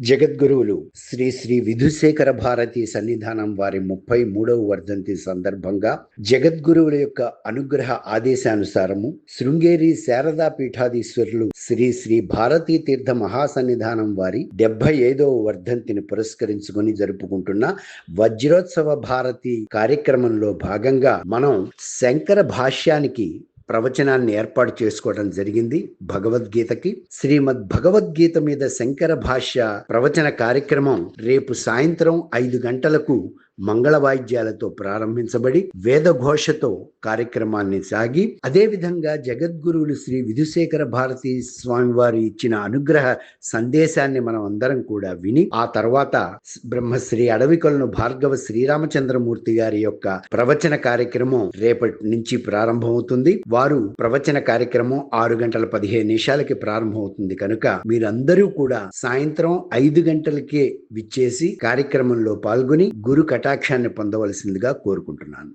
జగద్గురువులు శ్రీ శ్రీ విధుశేఖర భారతి సన్నిధానం వారి ముప్పై మూడవ వర్ధంతి సందర్భంగా జగద్గురువుల యొక్క అనుగ్రహ ఆదేశానుసారము శృంగేరి శారదా పీఠాధీశ్వరులు శ్రీ శ్రీ భారతీ తీర్థ మహాసన్నిధానం వారి డెబ్బై ఐదవ వర్ధంతిని పురస్కరించుకొని జరుపుకుంటున్న వజ్రోత్సవ భారతి కార్యక్రమంలో భాగంగా మనం శంకర భాష్యానికి ప్రవచనాన్ని ఏర్పాటు చేసుకోవడం జరిగింది భగవద్గీతకి. శ్రీమద్ భగవద్గీత మీద శంకర భాష్య ప్రవచన కార్యక్రమం రేపు సాయంత్రం ఐదు గంటలకు మంగళ వాయిద్యాలతో ప్రారంభించబడి వేదఘోషతో కార్యక్రమాన్ని సాగి అదే విధంగా జగద్గురువులు శ్రీ విధుశేఖర భారతి స్వామి వారు ఇచ్చిన అనుగ్రహ సందేశాన్ని మనం అందరం కూడా విని ఆ తర్వాత బ్రహ్మశ్రీ అడవికొలను భార్గవ శ్రీరామచంద్రమూర్తి గారి యొక్క ప్రవచన కార్యక్రమం రేపటి నుంచి ప్రారంభమవుతుంది. వారు ప్రవచన కార్యక్రమం ఆరు గంటల పదిహేను నిమిషాలకి ప్రారంభమవుతుంది కనుక మీరందరూ కూడా సాయంత్రం ఐదు గంటలకే విచ్చేసి కార్యక్రమంలో పాల్గొని గురు కటాక్షాన్ని పొందవలసిందిగా కోరుకుంటున్నాను.